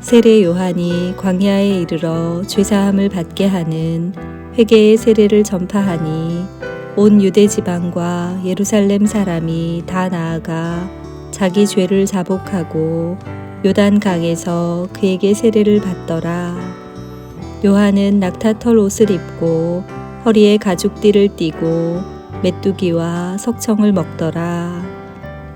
세례 요한이 광야에 이르러 죄사함을 받게 하는 회개의 세례를 전파하니 온 유대 지방과 예루살렘 사람이 다 나아가 자기 죄를 자복하고 요단 강에서 그에게 세례를 받더라. 요한은 낙타털 옷을 입고 허리에 가죽띠를 띠고 메뚜기와 석청을 먹더라.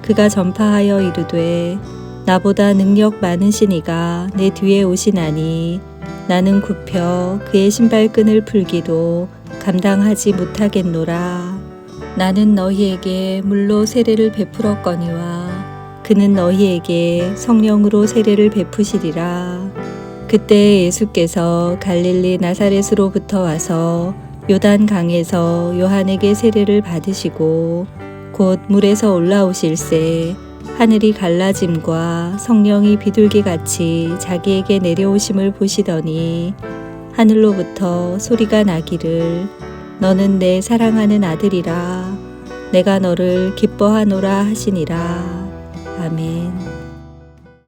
그가 전파하여 이르되 나보다 능력 많으신 이가 내 뒤에 오시나니 나는 굽혀 그의 신발끈을 풀기도 감당하지 못하겠노라. 나는 너희에게 물로 세례를 베풀었거니와 그는 너희에게 성령으로 세례를 베푸시리라. 그때 예수께서 갈릴리 나사렛으로부터 와서 요단 강에서 요한에게 세례를 받으시고 곧 물에서 올라오실새 하늘이 갈라짐과 성령이 비둘기 같이 자기에게 내려오심을 보시더니 하늘로부터 소리가 나기를 너는 내 사랑하는 아들이라 내가 너를 기뻐하노라 하시니라 아멘.